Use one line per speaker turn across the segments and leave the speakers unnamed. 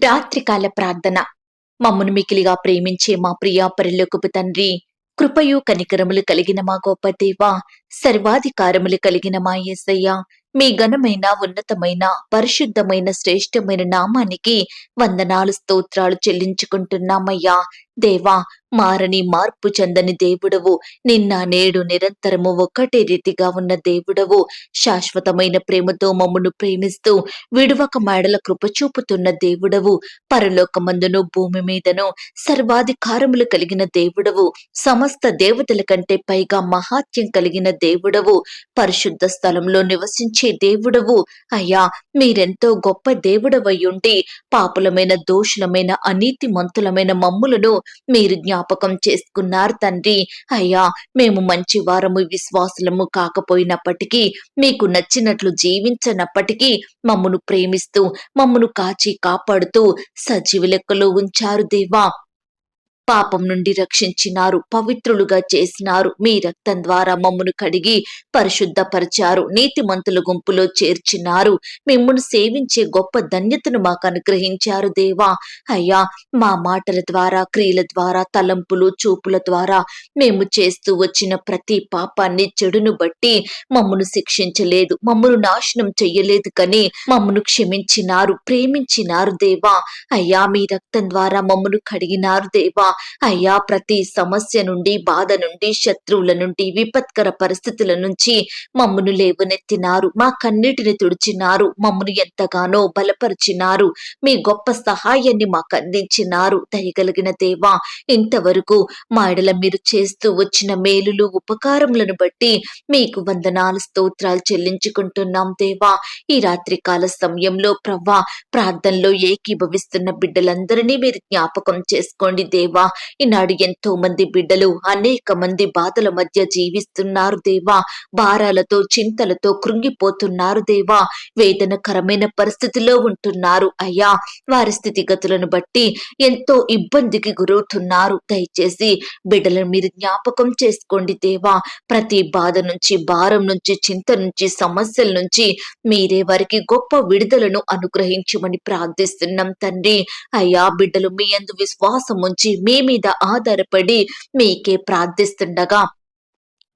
రాత్రికాల ప్రార్థన. మమ్మను మికిలిగా ప్రేమించే మా ప్రియా పరిలోకపు తండ్రి కృపయు కనికరములు కలిగిన మా గొప్ప దేవ సర్వాధికారములు కలిగిన మా యేసయ్య మీ ఘనమైన ఉన్నతమైన పరిశుద్ధమైన శ్రేష్టమైన నామానికి వందనాలు స్తోత్రాలు చెల్లించుకుంటున్నామయ్యా. దేవా మారని మార్పు చెందని దేవుడవు. నిన్న నేడు నిరంతరము ఒక్కటే రీతిగా ఉన్న దేవుడవు. శాశ్వతమైన ప్రేమతో మమ్మను ప్రేమిస్తూ విడువక మేడల కృప చూపుతున్న దేవుడవు. పరలోకమందును భూమి మీదను సర్వాధికారములు కలిగిన దేవుడవు. సమస్త దేవతల కంటే పైగా మహాత్యం కలిగిన దేవుడవు. పరిశుద్ధ స్థలంలో నివసించి దేవుడవు. అయ్యా మీరెంతో గొప్ప దేవుడవయ్యుండి పాపులమైన దోషులమైన అనీతి మంతులమైన మమ్ములను మీరు జ్ఞాపకం చేసుకున్నారు తండ్రి. అయ్యా మేము మంచి వారము విశ్వాసులము కాకపోయినప్పటికీ మీకు నచ్చినట్లు జీవించనప్పటికీ మమ్మను ప్రేమిస్తూ మమ్మను కాచి కాపాడుతూ సజీవ లెక్కలో ఉంచారు దేవా. పాపం నుండి రక్షించినారు పవిత్రులుగా చేసినారు. మీ రక్తం ద్వారా మమ్మను కడిగి పరిశుద్ధపరిచారు. నీతిమంతుల గుంపులో చేర్చినారు. మిమ్మును సేవించే గొప్ప ధన్యతను మాకు అనుగ్రహించారు దేవా. అయ్యా మా మాటల ద్వారా క్రియల ద్వారా తలంపులు చూపుల ద్వారా మేము చేస్తూ వచ్చిన ప్రతి పాపాన్ని చెడును బట్టి మమ్మను శిక్షించలేదు. మమ్మను నాశనం చెయ్యలేదు కానీ మమ్మను క్షమించినారు ప్రేమించినారు దేవా. అయ్యా మీ రక్తం ద్వారా మమ్మను కడిగినారు దేవా. అయ్యా ప్రతి సమస్య నుండి బాధ నుండి శత్రువుల నుండి విపత్కర పరిస్థితుల నుంచి మమ్మను లేవనెత్తినారు. మా కన్నీటిని తుడిచినారు. మమ్మను ఎంతగానో బలపరిచినారు. మీ గొప్ప సహాయాన్ని మాకు అందించినారు. దయగలిగిన దేవా ఇంతవరకు మా ఎడల మీరు చేస్తూ వచ్చిన మేలులు ఉపకారములను బట్టి మీకు వందనాలు స్తోత్రాలు చెల్లించుకుంటున్నాం దేవా. ఈ రాత్రి కాల సమయంలో ప్రవ్వా ప్రార్థనలో ఏకీభవిస్తున్న బిడ్డలందరినీ మీరు జ్ఞాపకం చేసుకోండి దేవా. ఈనాడు ఎంతో మంది బిడ్డలు అనేక మంది బాధల మధ్య జీవిస్తున్నారు దేవా. భారాలతో చింతలతో కృంగిపోతున్నారు దేవా. వేదనకరమైన పరిస్థితిలో ఉంటున్నారు అయ్యా. వారి స్థితిగతులను బట్టి ఎంతో ఇబ్బందికి గురవుతున్నారు. దయచేసి బిడ్డలను మీరు జ్ఞాపకం చేసుకోండి దేవా. ప్రతి బాధ నుంచి భారం నుంచి చింత నుంచి సమస్యల నుంచి మీరే వారికి గొప్ప విడుదలను అనుగ్రహించమని ప్రార్థిస్తున్నాం తండ్రి. అయ్యా బిడ్డలు మీ అందు విశ్వాసం ఉంచి మీ మీద ఆధారపడి మీకే ప్రార్థిస్తుండగా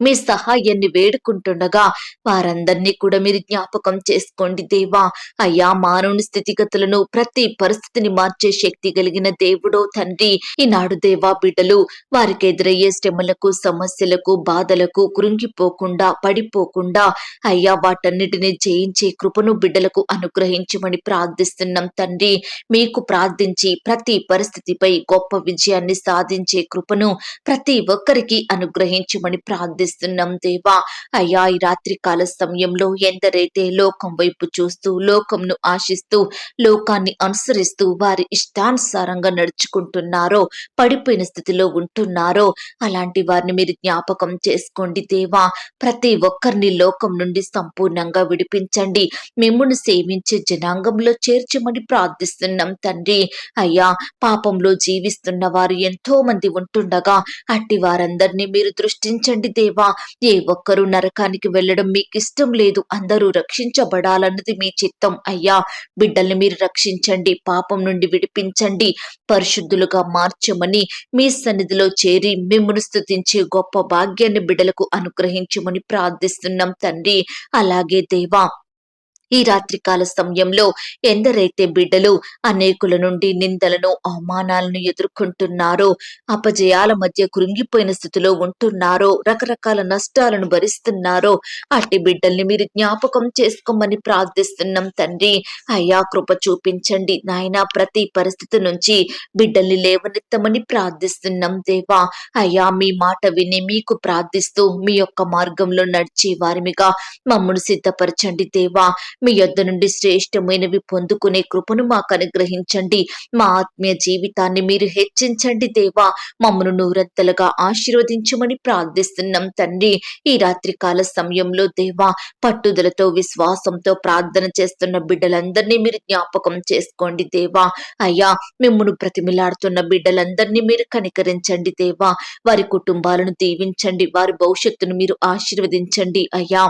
మీ సహాయాన్ని వేడుకుంటుండగా వారందరినీ కూడా మీరు జ్ఞాపకం చేసుకోండి దేవా. అయ్యా మానవుని స్థితిగతులను ప్రతి పరిస్థితిని మార్చే శక్తి కలిగిన దేవుడో తండ్రి. ఈనాడు దేవా బిడ్డలు వారికి ఎదురయ్యే శ్రమలకు సమస్యలకు బాధలకు కృంగిపోకుండా పడిపోకుండా అయ్యా వాటన్నిటిని జయించే కృపను బిడ్డలకు అనుగ్రహించమని ప్రార్థిస్తున్నాం తండ్రి. మీకు ప్రార్థించి ప్రతి పరిస్థితిపై గొప్ప విజయాన్ని సాధించే కృపను ప్రతి ఒక్కరికి అనుగ్రహించమని ప్రార్థి ప్రార్థిస్తున్నాం దేవా. అయ్యా ఈ రాత్రి కాల సమయంలో ఎందరైతే లోకం వైపు చూస్తూ లోకంను ఆశిస్తూ లోకాన్ని అనుసరిస్తూ వారి ఇష్టానుసారంగా నడుచుకుంటున్నారో పడిపోయిన స్థితిలో ఉంటున్నారో అలాంటి వారిని మీరు జ్ఞాపకం చేసుకోండి దేవా. ప్రతి ఒక్కరిని లోకం నుండి సంపూర్ణంగా విడిపించండి. మిమ్మల్ని సేవించే జనాంగంలో చేర్చమని ప్రార్థిస్తున్నాం తండ్రి. అయ్యా పాపంలో జీవిస్తున్న వారు ఎంతో మంది ఉంటుండగా అట్టి వారందరినీ మీరు దృష్టించండి దేవా. దేవా ఏ ఒక్కరూ నరకానికి వెళ్ళడం మీకు ఇష్టం లేదు. అందరూ రక్షించబడాలన్నది మీ చిత్తం అయ్యా. బిడ్డల్ని మీరు రక్షించండి పాపం నుండి విడిపించండి పరిశుద్ధులుగా మార్చమని మీ సన్నిధిలో చేరి మిమ్మల్ని స్థుతించే గొప్ప భాగ్యాన్ని బిడ్డలకు అనుగ్రహించమని ప్రార్థిస్తున్నాం తండ్రి. అలాగే దేవా ఈ రాత్రికాల సమయంలో ఎందరైతే బిడ్డలు అనేకుల నుండి నిందలను అవమానాలను ఎదుర్కొంటున్నారో అపజయాల మధ్య కృంగిపోయిన స్థితిలో ఉంటున్నారో రకరకాల నష్టాలను భరిస్తున్నారో అట్టి బిడ్డల్ని మీరు జ్ఞాపకం చేసుకోమని ప్రార్థిస్తున్నాం తండ్రి. అయ్యా కృప చూపించండి. నాయన ప్రతి పరిస్థితి నుంచి బిడ్డల్ని లేవనెత్తమని ప్రార్థిస్తున్నాం దేవా. అయ్యా మీ మాట విని మీకు ప్రార్థిస్తూ మీ యొక్క మార్గంలో నడిచే వారిమిగా మమ్మను సిద్ధపరచండి దేవా. మీ యొద్ద నుండి శ్రేష్టమైనవి పొందుకునే కృపను మాకు అనుగ్రహించండి మా ఆత్మీయ జీవితాన్ని మీరు హెచ్చించండి దేవా. మమ్మను నూరంతలుగా ఆశీర్వదించమని ప్రార్థిస్తున్నాం తండ్రి. ఈ రాత్రికాల సమయంలో దేవా పట్టుదలతో విశ్వాసంతో ప్రార్థన చేస్తున్న బిడ్డలందరినీ మీరు జ్ఞాపకం చేసుకోండి దేవా. అయ్యా మిమ్మను ప్రతిమిలాడుతున్న బిడ్డలందరినీ మీరు కనికరించండి దేవా. వారి కుటుంబాలను దీవించండి వారి భవిష్యత్తును మీరు ఆశీర్వదించండి అయ్యా.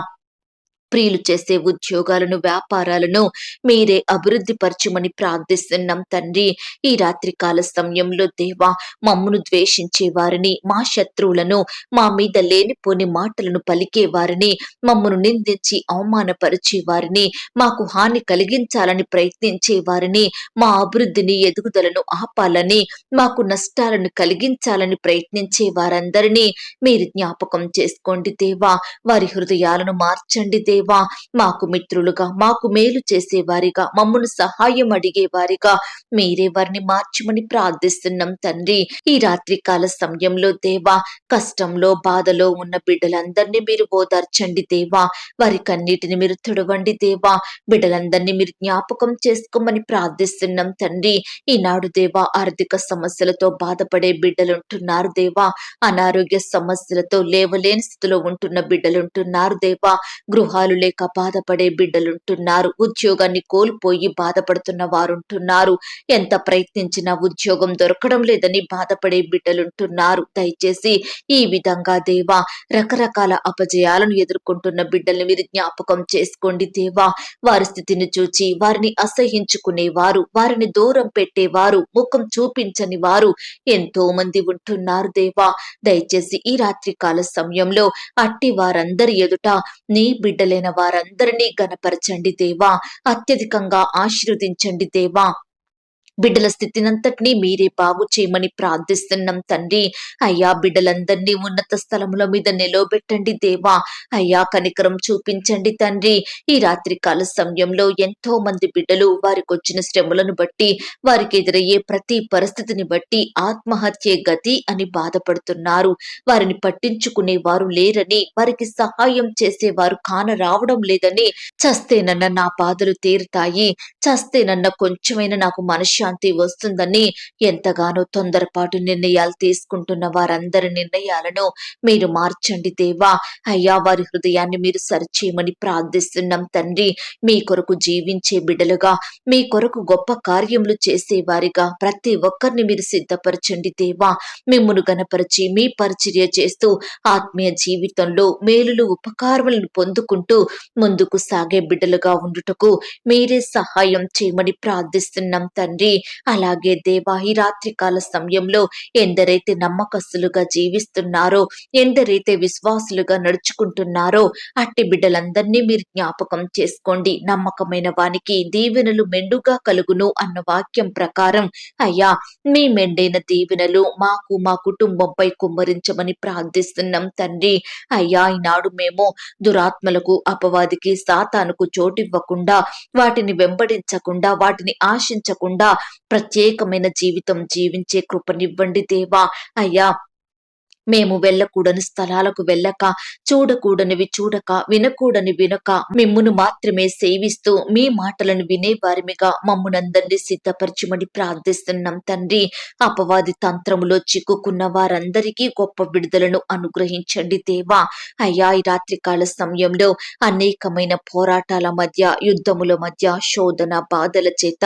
ప్రియులు చేసే ఉద్యోగాలను వ్యాపారాలను మీరే అభివృద్ధి పరచమని ప్రార్థిస్తున్నాం తండ్రి. ఈ రాత్రి కాల సమయంలో దేవా మమ్మను ద్వేషించే వారిని మా శత్రువులను మా మీద లేనిపోని మాటలను పలికే వారిని మమ్మను నిందించి అవమానపరిచే వారిని మాకు హాని కలిగించాలని ప్రయత్నించే వారిని మా అభివృద్ధిని ఎదుగుదలను ఆపాలని మాకు నష్టాలను కలిగించాలని ప్రయత్నించే వారందరినీ మీరు జ్ఞాపకం చేసుకోండి దేవా. వారి హృదయాలను మార్చండి దేవా. దేవా మాకు మిత్రులుగా మాకు మేలు చేసేవారిగా మమ్మను సహాయం అడిగే వారిగా మీరే వారిని మార్చమని ప్రార్థిస్తున్నాం తండ్రి. ఈ రాత్రి కాల సమయంలో దేవా కష్టంలో బాధలో ఉన్న బిడ్డలందరినీ మీరు ఓదార్చండి దేవా. వారి కన్నీటిని మీరు తుడవండి దేవా. బిడ్డలందరినీ మీరు జ్ఞాపకం చేసుకోమని ప్రార్థిస్తున్నాం తండ్రి. ఈనాడు దేవా ఆర్థిక సమస్యలతో బాధపడే బిడ్డలుంటున్నారు దేవా. అనారోగ్య సమస్యలతో లేవలేని స్థితిలో ఉంటున్న బిడ్డలుంటున్నారు దేవా. గృహాలు లేక బాధపడే బిడ్డలుంటున్నారు. ఉద్యోగాన్ని కోల్పోయి బాధపడుతున్న వారుంటున్నారు. ఎంత ప్రయత్నించినా ఉద్యోగం దొరకడం లేదని బాధపడే బిడ్డలుంటున్నారు. దయచేసి ఈ విధంగా దేవా రకరకాల అపజయాలను ఎదుర్కొంటున్న బిడ్డల్ని మీరు జ్ఞాపకం చేసుకోండి దేవా. వారి స్థితిని చూచి వారిని అసహించుకునేవారు వారిని దూరం పెట్టేవారు ముఖం చూపించని వారు ఎంతో మంది ఉంటున్నారు దేవా. దయచేసి ఈ రాత్రికాల సమయంలో అట్టి వారందరి ఎదుట నీ బిడ్డలే వారందరినీ గనపరచండి దేవా. అత్యధికంగా ఆశీర్వదించండి దేవా. బిడ్డల స్థితినంతటినీ మీరే బాగు చేయమని ప్రార్థిస్తున్నాం తండ్రి. అయ్యా బిడ్డలందరినీ ఉన్నత స్థలముల మీద నిలవబెట్టండి దేవా. అయ్యా కనికరం చూపించండి తండ్రి. ఈ రాత్రి కాల సమయంలో ఎంతో మంది బిడ్డలు వారికి వచ్చిన శ్రమలను బట్టి వారికి ఎదురయ్యే ప్రతి పరిస్థితిని బట్టి ఆత్మహత్యే గతి అని బాధపడుతున్నారు. వారిని పట్టించుకునే వారు లేరని వారికి సహాయం చేసేవారు కాన రావడం లేదని చస్తేనన్న నా బాధలు తీరుతాయి. చస్తేనన్న కొంచెమైనా నాకు మనశ్శాంతి వస్తుందని ఎంతగానో తొందరపాటు నిర్ణయాలు తీసుకుంటున్న వారందరి నిర్ణయాలను మీరు మార్చండి దేవా. అయ్యా వారి హృదయాన్ని మీరు సరిచేయమని ప్రార్థిస్తున్నాం తండ్రి. మీ కొరకు జీవించే బిడ్డలుగా మీ కొరకు గొప్ప కార్యములు చేసేవారిగా ప్రతి ఒక్కరిని మీరు సిద్ధపరచండి దేవా. మిమ్మును గనపరిచి మీ పరిచర్య చేస్తూ ఆత్మీయ జీవితంలో మేలులు ఉపకారములను పొందుకుంటూ ముందుకు సాగే బిడ్డలుగా ఉండుటకు మీరే సహాయం చేయమని ప్రార్థిస్తున్నాం తండ్రి. అలాగే దేవా ఈ రాత్రికాల సమయంలో ఎందరైతే నమ్మకస్తులుగా జీవిస్తున్నారో ఎందరైతే విశ్వాసులుగా నడుచుకుంటున్నారో అట్టి బిడ్డలందరినీ మీరు జ్ఞాపకం చేసుకోండి. నమ్మకమైన వానికి దీవెనలు మెండుగా కలుగును అన్న వాక్యం ప్రకారం అయ్యా మీ మెండైన దీవెనలు మాకు మా కుటుంబంపై కుమ్మరించమని ప్రార్థిస్తున్నాం తండ్రి. అయ్యా ఈనాడు మేము దురాత్మలకు అపవాదికి సాతానుకు చోటివ్వకుండా వాటిని వెంబడించకుండా వాటిని ఆశించకుండా ప్రత్యేకమైన జీవితం జీవించే కృపనివ్వండి దేవా. అయ్యా మేము వెళ్ళకూడని స్థలాలకు వెళ్ళక చూడకూడనివి చూడక వినకూడని వినక మిమ్మును మాత్రమే సేవిస్తూ మీ మాటలను వినే వారిమిగా మమ్మునందరినీ సిద్ధపరచమని ప్రార్థిస్తున్నాం తండ్రి. అపవాది తంత్రములో చిక్కుకున్న వారందరికీ గొప్ప విడుదలను అనుగ్రహించండి దేవా. అయ్యా ఈ రాత్రికాల సమయంలో అనేకమైన పోరాటాల మధ్య యుద్ధముల మధ్య శోధన బాధల చేత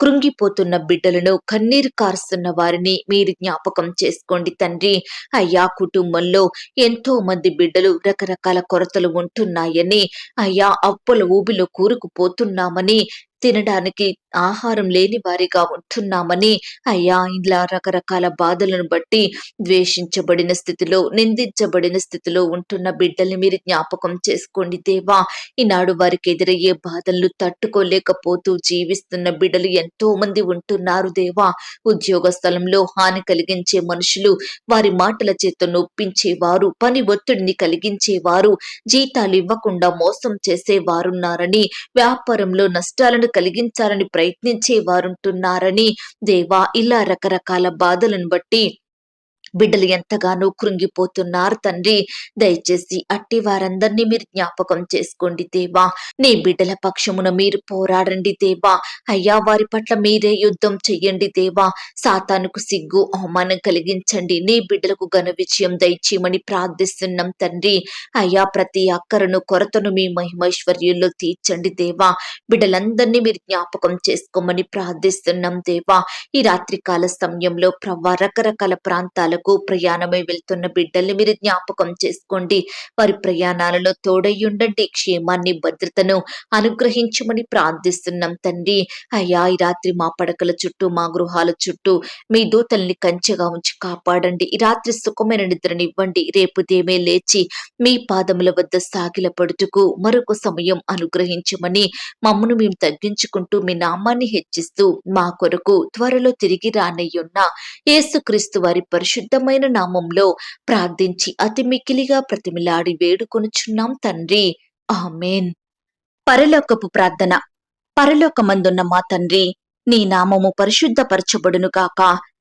కృంగిపోతున్న బిడ్డలను కన్నీరు కారుస్తున్న వారిని మీరు జ్ఞాపకం చేసుకోండి తండ్రి. అయ్యా కుటుంబంలో ఎంతో మంది బిడ్డలు రకరకాల కొరతలు ఉంటున్నాయని అయ్యా అప్పుల ఊబిలో కూరుకుపోతున్నామని తినడానికి ఆహారం లేని వారిగా ఉంటున్నామని అయ్యా ఇలా రకరకాల బాధలను బట్టి ద్వేషించబడిన స్థితిలో నిందించబడిన స్థితిలో ఉంటున్న బిడ్డల్ని మీరు జ్ఞాపకం చేసుకోండి దేవా. ఈనాడు వారికి ఎదురయ్యే బాధలను తట్టుకోలేకపోతూ జీవిస్తున్న బిడ్డలు ఎంతో మంది ఉంటున్నారు దేవా. ఉద్యోగ స్థలంలో హాని కలిగించే మనుషులు వారి మాటల చేత నొప్పించేవారు పని ఒత్తిడిని కలిగించేవారు జీతాలు ఇవ్వకుండా మోసం చేసేవారున్నారని వ్యాపారంలో నష్టాలను కలిగించాలని ప్రయత్నించే వారుంటున్నారని దేవా ఇలా రకరకాల బాధలను బట్టి బిడ్డలు ఎంతగానో కృంగిపోతున్నారు తండ్రి. దయచేసి అట్టి వారందరినీ మీరు జ్ఞాపకం చేసుకోండి దేవా. నీ బిడ్డల పక్షమున మీరు పోరాడండి దేవా. అయ్యా వారి పట్ల మీరే యుద్ధం చెయ్యండి దేవా. సాతానుకు సిగ్గు అవమానం కలిగించండి. నీ బిడ్డలకు ఘన విజయం దయచేయమని ప్రార్థిస్తున్నాం తండ్రి. అయ్యా ప్రతి అక్కరను కొరతను మీ మహిమైశ్వర్యుల్లో తీర్చండి దేవా. బిడ్డలందరినీ మీరు జ్ఞాపకం చేసుకోమని ప్రార్థిస్తున్నాం దేవా. ఈ రాత్రికాల సమయంలో ప్రవ్వా రకరకాల ప్రాంతాలకు వరకు ప్రయాణమై వెళ్తున్న బిడ్డల్ని మీరు జ్ఞాపకం చేసుకోండి. వారి ప్రయాణాలలో తోడయ్యుండండి. క్షేమాన్ని భద్రతను అనుగ్రహించమని ప్రార్థిస్తున్నాం తండ్రి. అయ్యా ఈ రాత్రి మా పడకల చుట్టూ మా గృహాల చుట్టూ మీ దూతల్ని కంచెగా ఉంచి కాపాడండి. ఈ రాత్రి సుఖమైన నిద్రనివ్వండి. రేపు దేమే లేచి మీ పాదముల వద్ద సాగిల పడుటకు మరొక సమయం అనుగ్రహించమని మమ్మను మేము తగ్గించుకుంటూ మీ నామాన్ని హెచ్చిస్తూ మా కొరకు త్వరలో తిరిగి రానయ్యున్న యేసుక్రీస్తు వారి పరిశుద్ధమైన నామంలో ప్రార్థించి అతి మిక్కిలిగా ప్రతిమిలాడి వేడుకొనుచున్నాం తండ్రి. ఆమెన్. పరలోకపు ప్రార్థన. పరలోకమందున్న మా తండ్రి నీ నామము పరిశుద్ధపరచబడును కాక